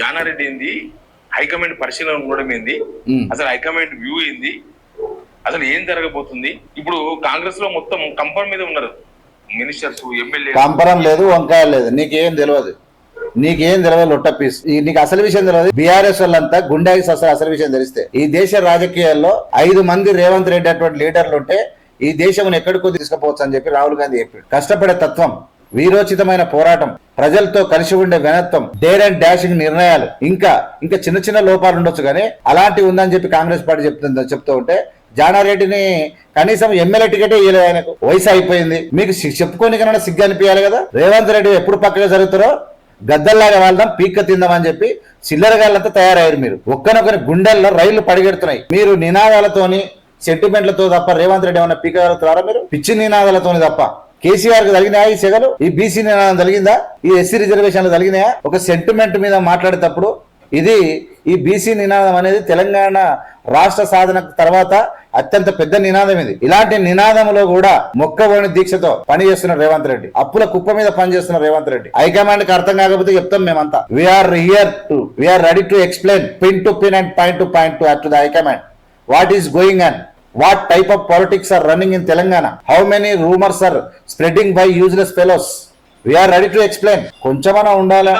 జానారెడ్డి ఏంది? హైకమాండ్ పరిశీలన ఉండడం ఏంది. అసలు హైకమాండ్ వ్యూ ఏంది? అసలు ఏం జరగబోతుంది? ఇప్పుడు కాంగ్రెస్లో మొత్తం కంపన్ మీద ఉన్నారు. మినిస్టర్స్ ఎమ్మెల్యే కంపరం లేదు వంకాయ లేదు. నీకేం తెలియదు నీకేం తెలియదు లొట్ట పీస్. నీకు అసలు విషయం తెలియదు బీఆర్ఎస్ వాళ్ళంతా గుండాకి అసలు అసలు విషయం తెలిస్తే. ఈ దేశ రాజకీయాల్లో ఐదు మంది రేవంత్ రెడ్డి అటువంటి లీడర్లు ఉంటే ఈ దేశం ఎక్కడికో తీసుకుపోవచ్చు అని చెప్పి రాహుల్ గాంధీ చెప్పాడు. కష్టపడే తత్వం. వీరోచితమైన పోరాటం ప్రజలతో కలిసి ఉండే వినత్వం డేర్ అండ్ డాషింగ్ నిర్ణయాలు ఇంకా ఇంకా చిన్న చిన్న లోపాలు ఉండొచ్చు కానీ అలాంటి ఉందని చెప్పి కాంగ్రెస్ పార్టీ చెప్తుంది చెప్తూ ఉంటే జానారెడ్డిని కనీసం ఎమ్మెల్యే టికెట్ ఇవ్వలేదు ఆయనకు. వయసు అయిపోయింది. మీకు చెప్పుకోని కన్నా సిగ్గు అనిపించాలి కదా? రేవంత్ రెడ్డి ఎప్పుడు పక్కగా జరుగుతారో గద్దల్లాగా వెళ్దాం పీక్క తిందామని చెప్పి చిల్లరగాళ్ళంతా తయారయ్యారు మీరు. ఒక్కనొక్కరి గుండెల్లో రైళ్ళు పడిగెడుతున్నాయి. మీరు నినాదాలతోని సెంటిమెంట్లతో తప్ప రేవంత్ రెడ్డి ఏమైనా పీకగలుగుతారా మీరు? పిచ్చి నినాదాలతోని తప్ప. కేసీఆర్కు జరిగినాయా ఈ సెగలు? ఈ బీసీ నినాదం జరిగిందా ఈ ఎస్సీ రిజర్వేషన్లు జరిగినాయా ఒక సెంటిమెంట్ మీద మాట్లాడేటప్పుడు ఇది ఈ బీసీ నినాదం అనేది తెలంగాణ రాష్ట్ర సాధన తర్వాత అత్యంత పెద్ద నినాదం ఇది. ఇలాంటి నినాదంలో కూడా మొక్కబోని దీక్షతో పనిచేస్తున్న రేవంత్ రెడ్డి అప్పుల కుప్ప మీద పనిచేస్తున్న రేవంత్ రెడ్డి. హైకమాండ్కి అర్థం కాకపోతే చెప్తాం మేమంతా. We are here to we are ready to explain pin to pin and point to point to to the high command what is going and what type of politics are running in Telangana how many rumours are spreading by useless fellows we are ready to explain కొంచెమన్నా ఉండాలా?